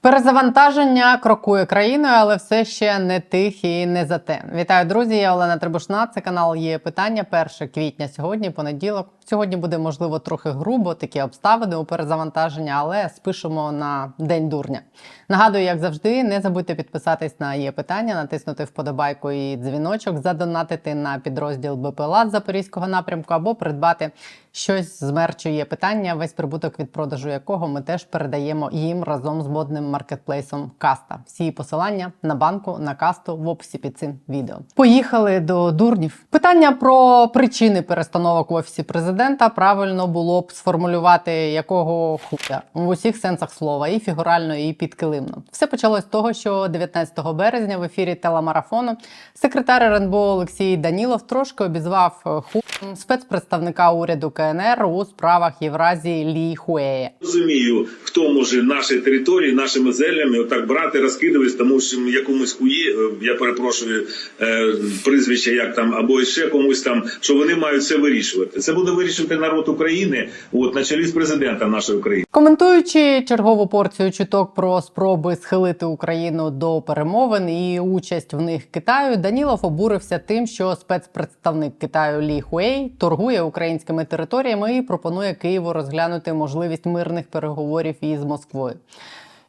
Перезавантаження крокує країною, але все ще не тих і не за те. Вітаю, друзі! Я Олена Требушна. Це канал є питання. 1 квітня сьогодні, понеділок. Сьогодні буде можливо трохи грубо такі обставини у перезавантаження, але спишемо на день дурня. Нагадую, як завжди, не забудьте підписатись на є питання, натиснути вподобайку і дзвіночок, задонатити на підрозділ БПЛА з Запорізького напрямку або придбати щось з мерчу є питання, весь прибуток від продажу якого ми теж передаємо їм разом з модним маркетплейсом Каста. Всі посилання на банку на касту в описі під цим відео. Поїхали до дурнів. Питання про причини перестановок в офісі президента правильно було б сформулювати якого хуя в усіх сенсах слова, і фігурально, і підкилимно. Все почалось з того, що 19 березня в ефірі телемарафону секретар РНБО Олексій Данілов трошки обізвав е, хуєм спецпредставника уряду КНР у справах Євразії Лі Хуея. розумію, хто може наші території, нашими землями отак брати, розкидуватись, тому що якомусь хуї, е, я перепрошую е, прізвище, як там, або ще комусь там, що вони мають це вирішувати. Це буде вирішувати народ України, от на чолі з президентом нашої України. Коментуючи чергову порцію чуток про спроби схилити Україну до перемовин і участь в них Китаю, Данілов обурився тим, що спецпредставник Китаю Лі Хуей торгує українськими територіями і пропонує Києву розглянути можливість мирних переговорів із Москвою.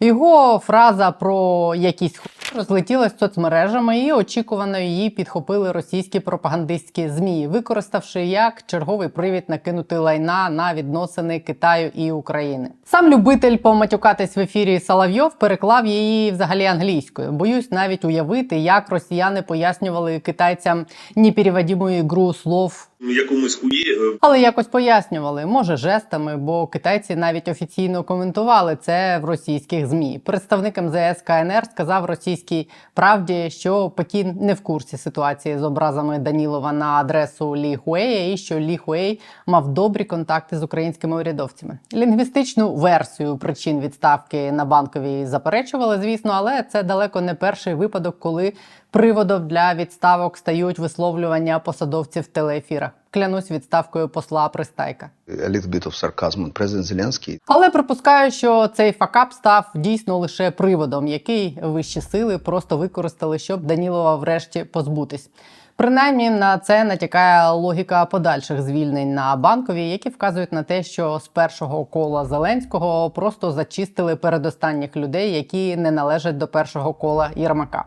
Його фраза про якісь розлетілась соцмережами і очікувано її підхопили російські пропагандистські змі, використавши як черговий привід накинути лайна на відносини Китаю і України. Сам любитель поматюкатись в ефірі Соловйов переклав її взагалі англійською. Боюсь навіть уявити, як росіяни пояснювали китайцям непереводиму ігру слов Якомусь хуї е, але якось пояснювали, може жестами, бо китайці навіть офіційно коментували це в російських змі. Представник МЗС КНР сказав російській правді, що Пекін не в курсі ситуації з образами Данілова на адресу Лі Хуея і що Лі Хуей мав добрі контакти з українськими урядовцями. Лінгвістичну версію причин відставки на банковій заперечували, звісно, але це далеко не перший випадок, коли приводом для відставок стають висловлювання посадовців в телеефірах. Клянусь відставкою посла Пристайка. a little bit of sarcasm. President Zelensky Але припускаю, що цей факап став дійсно лише приводом, який вищі сили просто використали, щоб Данілова врешті позбутись. Принаймні на це натякає логіка подальших звільнень на банковій, які вказують на те, що з першого кола Зеленського просто зачистили передостанніх людей, які не належать до першого кола Єрмака.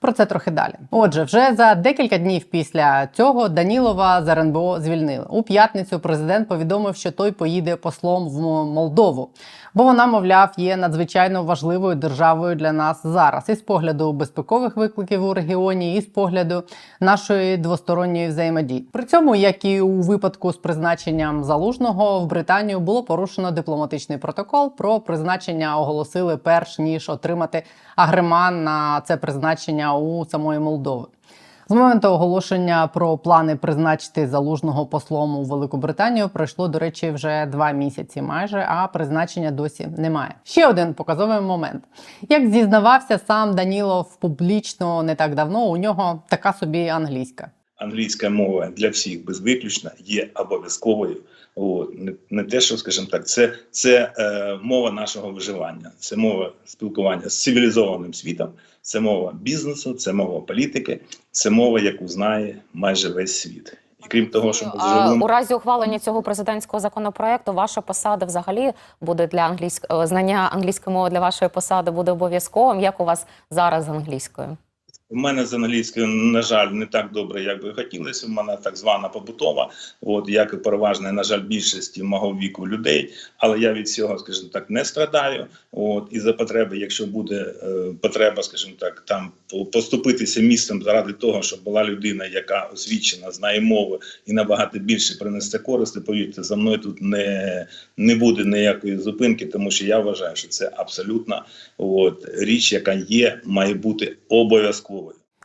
Про це трохи далі. Отже, вже за декілька днів після цього Данілова з РНБО звільнили. У п'ятницю президент повідомив, що той поїде послом в Молдову, бо вона, мовляв, є надзвичайно важливою державою для нас зараз, і з погляду безпекових викликів у регіоні, і з погляду нашої двосторонньої взаємодії. При цьому, як і у випадку з призначенням залужного, в Британію було порушено дипломатичний протокол. Про призначення оголосили перш ніж отримати агреман на це призначення у самої Молдови. З моменту оголошення про плани призначити залужного послом у Велику Британію пройшло, до речі, вже два місяці майже, а призначення досі немає. Ще один показовий момент. Як зізнавався сам Данілов публічно не так давно, у нього така собі англійська. Англійська мова для всіх безвиключно є обов'язковою. От не, не те, що скажімо так, це, це е, мова нашого виживання, це мова спілкування з цивілізованим світом, це мова бізнесу, це мова політики, це мова, яку знає майже весь світ. І крім того, що ми живемо у разі ухвалення цього президентського законопроекту ваша посада взагалі буде для англійської знання англійської мови для вашої посади буде обов'язковим. Як у вас зараз з англійською? У мене з англійською, на жаль, не так добре, як би хотілося. У мене так звана побутова, от як і переважна, на жаль, більшості мого віку людей. Але я від цього, скажімо так, не страдаю. От і за потреби, якщо буде е, потреба, скажімо так, там поступитися місцем заради того, щоб була людина, яка освічена, знає мови і набагато більше принесе користи. Повірте, за мною тут не, не буде ніякої зупинки, тому що я вважаю, що це абсолютно от річ, яка є, має бути обов'язковою.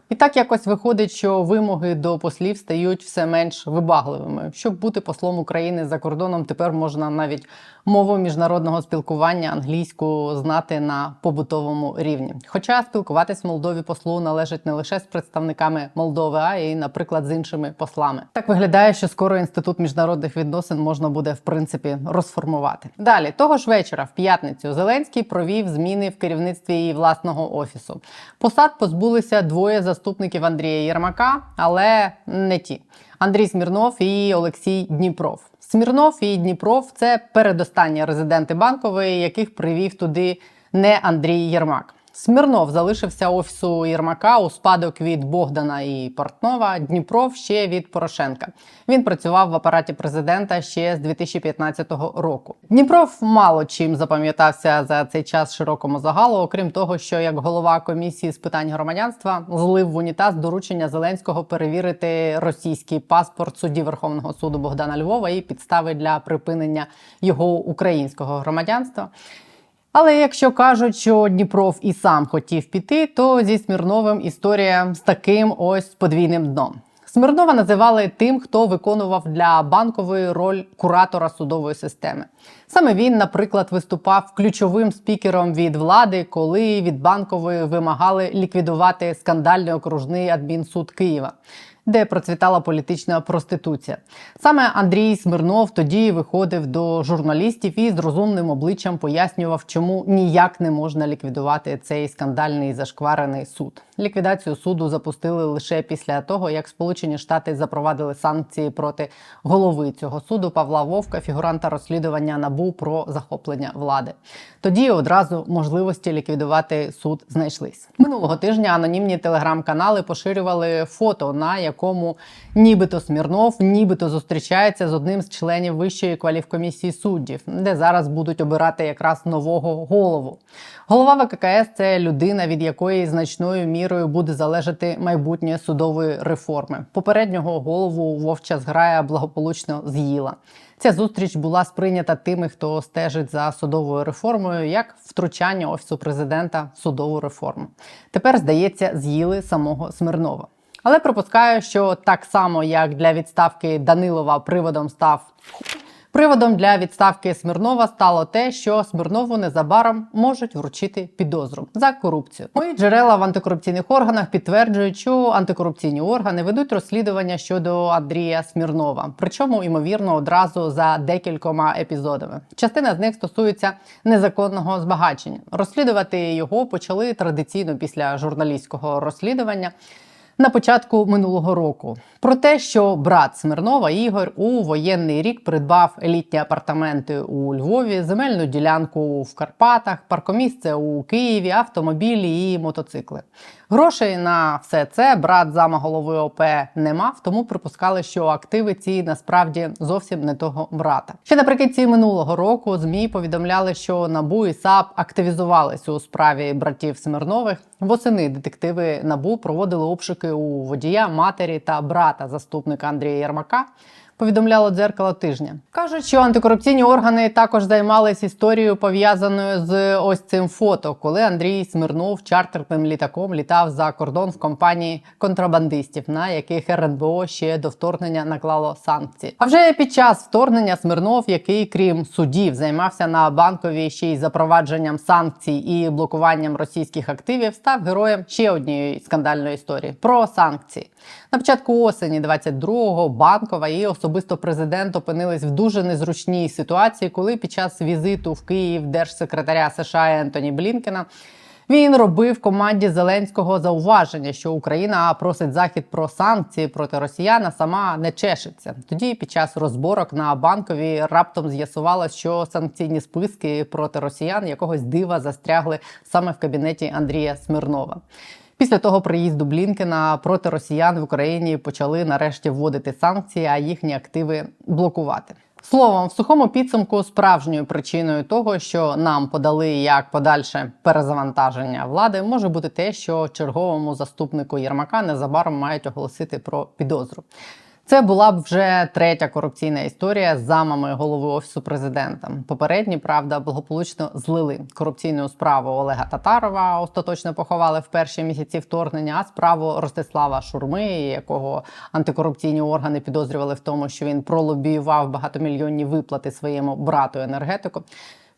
І так якось виходить, що вимоги до послів стають все менш вибагливими. Щоб бути послом України за кордоном, тепер можна навіть мову міжнародного спілкування англійську знати на побутовому рівні. Хоча спілкуватись в Молдові послу належить не лише з представниками Молдови, а й, наприклад, з іншими послами. Так виглядає, що скоро інститут міжнародних відносин можна буде в принципі розформувати. Далі того ж вечора, в п'ятницю, Зеленський провів зміни в керівництві її власного офісу. Посад позбулися двоє заступників Андрія Єрмака, але не ті. Андрій Смірнов і Олексій Дніпров. Смірнов і Дніпров це передостанні резиденти банкової, яких привів туди не Андрій Єрмак. Смірнов залишився офісу Єрмака у спадок від Богдана і Портнова. Дніпров ще від Порошенка. Він працював в апараті президента ще з 2015 року. Дніпров мало чим запам'ятався за цей час широкому загалу, окрім того, що як голова комісії з питань громадянства злив в унітаз доручення Зеленського перевірити російський паспорт судді Верховного суду Богдана Львова і підстави для припинення його українського громадянства. Але якщо кажуть, що Дніпров і сам хотів піти, то зі Смірновим історія з таким ось подвійним дном. Смірнова називали тим, хто виконував для банкової роль куратора судової системи. Саме він, наприклад, виступав ключовим спікером від влади, коли від банкової вимагали ліквідувати скандальний окружний адмінсуд Києва де процвітала політична проституція. Саме Андрій Смирнов тоді виходив до журналістів і з розумним обличчям пояснював, чому ніяк не можна ліквідувати цей скандальний зашкварений суд. Ліквідацію суду запустили лише після того, як Сполучені Штати запровадили санкції проти голови цього суду Павла Вовка, фігуранта розслідування НАБУ про захоплення влади. Тоді одразу можливості ліквідувати суд знайшлись. Минулого тижня анонімні телеграм-канали поширювали фото, на якому нібито Смірнов, нібито зустрічається з одним з членів Вищої кваліфкомісії суддів, де зараз будуть обирати якраз нового голову. Голова ВККС це людина, від якої значною мірою буде залежати майбутнє судової реформи. Попереднього голову вовча зграя благополучно з'їла. Ця зустріч була сприйнята тими, хто стежить за судовою реформою, як втручання офісу президента в судову реформу. Тепер здається, з'їли самого Смирнова. Але припускаю, що так само як для відставки Данилова приводом став Приводом для відставки Смирнова стало те, що Смирнову незабаром можуть вручити підозру за корупцію. Мої джерела в антикорупційних органах підтверджують, що антикорупційні органи ведуть розслідування щодо Андрія Смірнова, причому ймовірно одразу за декількома епізодами. Частина з них стосується незаконного збагачення. Розслідувати його почали традиційно після журналістського розслідування на початку минулого року про те, що брат Смирнова Ігор у воєнний рік придбав елітні апартаменти у Львові, земельну ділянку в Карпатах, паркомісце у Києві, автомобілі і мотоцикли. Грошей на все це брат зама голови ОП не мав, тому припускали, що активи ці насправді зовсім не того брата. Ще наприкінці минулого року змі повідомляли, що набу і САП активізувались у справі братів Смирнових. Восени детективи набу проводили обшуки у водія, матері та брата заступника Андрія Єрмака. Повідомляло дзеркало тижня. Кажуть, що антикорупційні органи також займались історією пов'язаною з ось цим фото, коли Андрій Смирнов чартерним літаком літав за кордон в компанії контрабандистів, на яких РНБО ще до вторгнення наклало санкції. А вже під час вторгнення Смирнов, який крім судів займався на банковій ще й запровадженням санкцій і блокуванням російських активів, став героєм ще однієї скандальної історії про санкції. На початку осені 22-го банкова і особисто президент опинились в дуже незручній ситуації, коли під час візиту в Київ держсекретаря США Ентоні Блінкена. Він робив команді Зеленського зауваження, що Україна просить захід про санкції проти росіян, а сама не чешеться. Тоді під час розборок на банкові раптом з'ясувалось, що санкційні списки проти росіян якогось дива застрягли саме в кабінеті Андрія Смирнова. Після того приїзду Блінкена проти росіян в Україні почали нарешті вводити санкції, а їхні активи блокувати. Словом, в сухому підсумку справжньою причиною того, що нам подали як подальше перезавантаження влади, може бути те, що черговому заступнику Єрмака незабаром мають оголосити про підозру. Це була б вже третя корупційна історія з замами голови офісу президента. Попередні правда благополучно злили корупційну справу Олега Татарова. Остаточно поховали в перші місяці вторгнення. А справу Ростислава Шурми, якого антикорупційні органи підозрювали в тому, що він пролобіював багатомільйонні виплати своєму брату енергетику.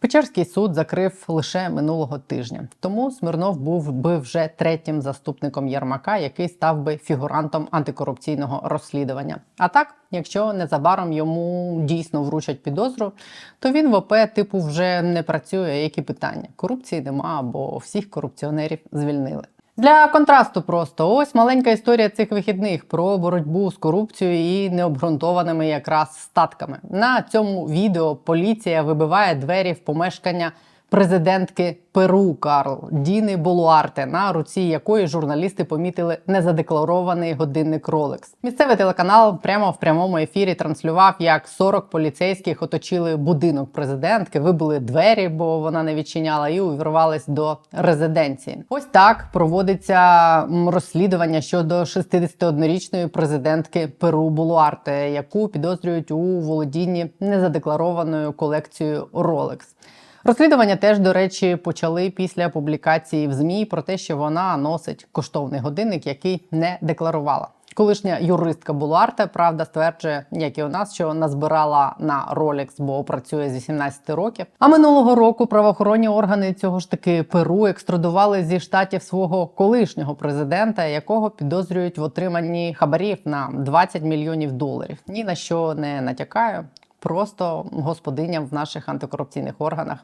Печерський суд закрив лише минулого тижня. Тому Смирнов був би вже третім заступником Єрмака, який став би фігурантом антикорупційного розслідування. А так, якщо незабаром йому дійсно вручать підозру, то він в ОП типу вже не працює. Які питання? Корупції нема, бо всіх корупціонерів звільнили. Для контрасту просто ось маленька історія цих вихідних про боротьбу з корупцією і необґрунтованими якраз статками. На цьому відео поліція вибиває двері в помешкання президентки Перу Карл Діни Болуарте, на руці якої журналісти помітили незадекларований годинник Rolex. Місцевий телеканал прямо в прямому ефірі транслював, як 40 поліцейських оточили будинок президентки, вибили двері, бо вона не відчиняла, і увірвались до резиденції. Ось так проводиться розслідування щодо 61-річної президентки Перу Болуарте, яку підозрюють у володінні незадекларованою колекцією Rolex. Розслідування теж, до речі, почали після публікації в ЗМІ про те, що вона носить коштовний годинник, який не декларувала. Колишня юристка Булуарте, правда, стверджує, як і у нас, що назбирала на Rolex, бо працює з 18 років. А минулого року правоохоронні органи цього ж таки Перу екстрадували зі штатів свого колишнього президента, якого підозрюють в отриманні хабарів на 20 мільйонів доларів. Ні на що не натякаю. Просто господиня в наших антикорупційних органах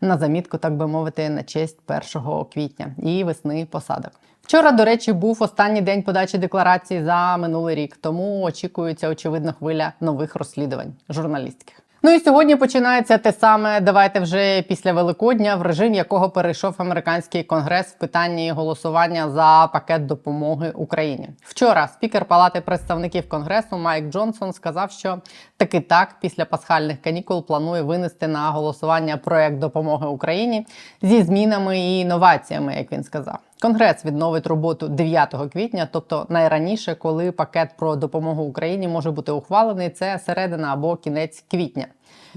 на замітку, так би мовити, на честь 1 квітня і весни посадок. Вчора, до речі, був останній день подачі декларації за минулий рік, тому очікується очевидно хвиля нових розслідувань журналістських. Ну і сьогодні починається те саме. Давайте вже після Великодня, в режим якого перейшов американський конгрес в питанні голосування за пакет допомоги Україні. Вчора спікер Палати представників конгресу Майк Джонсон сказав, що таки так після пасхальних канікул планує винести на голосування проект допомоги Україні зі змінами і інноваціями, як він сказав. Конгрес відновить роботу 9 квітня, тобто найраніше, коли пакет про допомогу Україні може бути ухвалений, це середина або кінець квітня.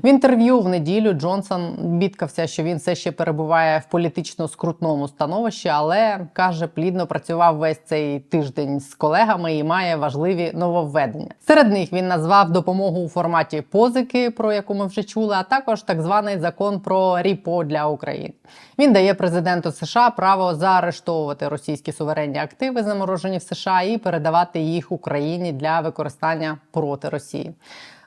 В інтерв'ю в неділю Джонсон бідкався, що він все ще перебуває в політично скрутному становищі, але каже, плідно працював весь цей тиждень з колегами і має важливі нововведення. Серед них він назвав допомогу у форматі позики, про яку ми вже чули, а також так званий закон про ріпо для України. Він дає президенту США право заарештовувати російські суверенні активи, заморожені в США, і передавати їх Україні для використання проти Росії.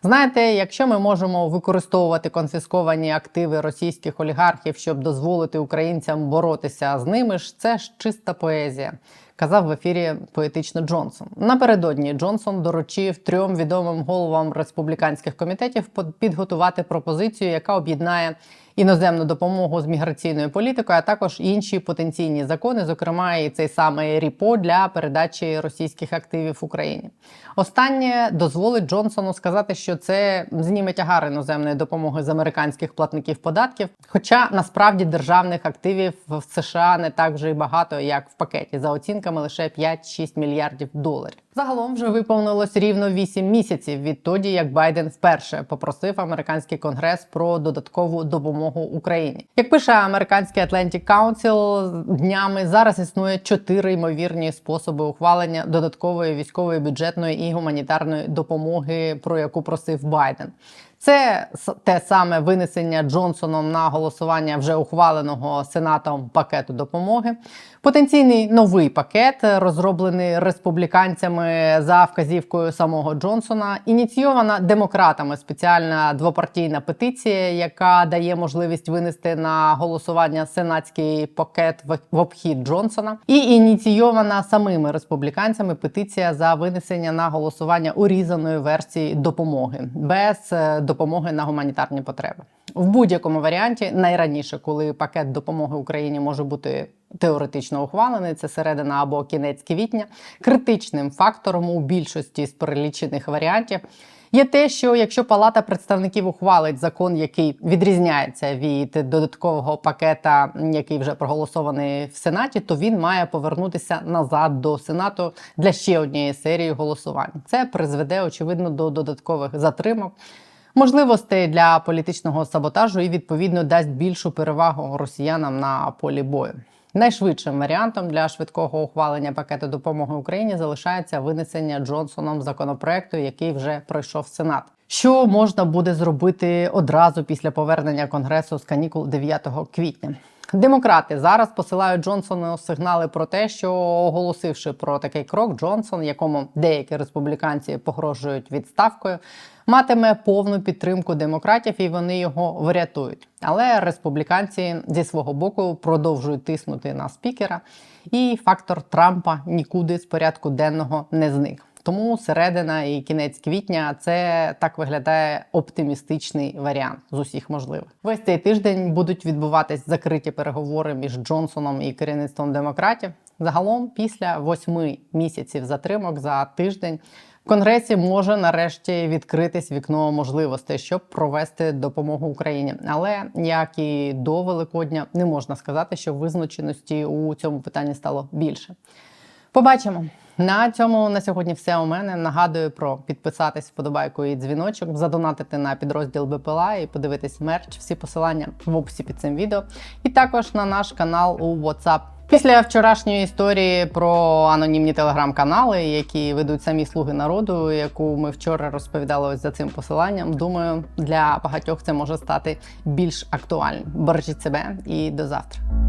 Знаєте, якщо ми можемо використовувати конфісковані активи російських олігархів, щоб дозволити українцям боротися з ними ж, це ж чиста поезія. Казав в ефірі поетично Джонсон. Напередодні Джонсон доручив трьом відомим головам республіканських комітетів підготувати пропозицію, яка об'єднає іноземну допомогу з міграційною політикою, а також інші потенційні закони, зокрема і цей самий РІПО для передачі російських активів Україні. Останнє дозволить Джонсону сказати, що це зніме тягар іноземної допомоги з американських платників податків. Хоча насправді державних активів в США не так вже й багато, як в пакеті, за оцінками лише 5-6 мільярдів доларів. Загалом вже виповнилось рівно 8 місяців відтоді, як Байден вперше попросив американський конгрес про додаткову допомогу Україні. Як пише американський Atlantic Council, днями зараз існує чотири ймовірні способи ухвалення додаткової військової бюджетної і гуманітарної допомоги, про яку просив Байден. Це те саме винесення Джонсоном на голосування вже ухваленого сенатом пакету допомоги. Потенційний новий пакет, розроблений республіканцями за вказівкою самого Джонсона, ініційована демократами спеціальна двопартійна петиція, яка дає можливість винести на голосування сенатський пакет в обхід Джонсона, і ініційована самими республіканцями петиція за винесення на голосування урізаної версії допомоги без е, допомоги на гуманітарні потреби. В будь-якому варіанті найраніше, коли пакет допомоги Україні може бути теоретично ухвалений, це середина або кінець квітня, критичним фактором у більшості з перелічених варіантів Є те, що якщо Палата представників ухвалить закон, який відрізняється від додаткового пакета, який вже проголосований в Сенаті, то він має повернутися назад до Сенату для ще однієї серії голосувань. Це призведе очевидно до додаткових затримок. Можливостей для політичного саботажу і відповідно дасть більшу перевагу росіянам на полі бою. Найшвидшим варіантом для швидкого ухвалення пакету допомоги Україні залишається винесення Джонсоном законопроекту, який вже пройшов Сенат. Що можна буде зробити одразу після повернення конгресу з канікул 9 квітня? Демократи зараз посилають Джонсону сигнали про те, що оголосивши про такий крок, Джонсон, якому деякі республіканці погрожують відставкою, матиме повну підтримку демократів, і вони його врятують. Але республіканці зі свого боку продовжують тиснути на спікера, і фактор Трампа нікуди з порядку денного не зник. Тому середина і кінець квітня це так виглядає оптимістичний варіант з усіх можливих. Весь цей тиждень будуть відбуватись закриті переговори між Джонсоном і керівництвом демократів. Загалом, після восьми місяців затримок за тиждень. В Конгресі може нарешті відкритись вікно можливостей, щоб провести допомогу Україні. Але як і до Великодня, не можна сказати, що визначеності у цьому питанні стало більше. Побачимо. На цьому на сьогодні все у мене. Нагадую про підписатись, вподобайку і дзвіночок, задонатити на підрозділ БПЛА і подивитись мерч. Всі посилання в описі під цим відео. І також на наш канал у WhatsApp. Після вчорашньої історії про анонімні телеграм-канали, які ведуть самі слуги народу, яку ми вчора розповідали ось за цим посиланням. Думаю, для багатьох це може стати більш актуальним. Бережіть себе і до завтра.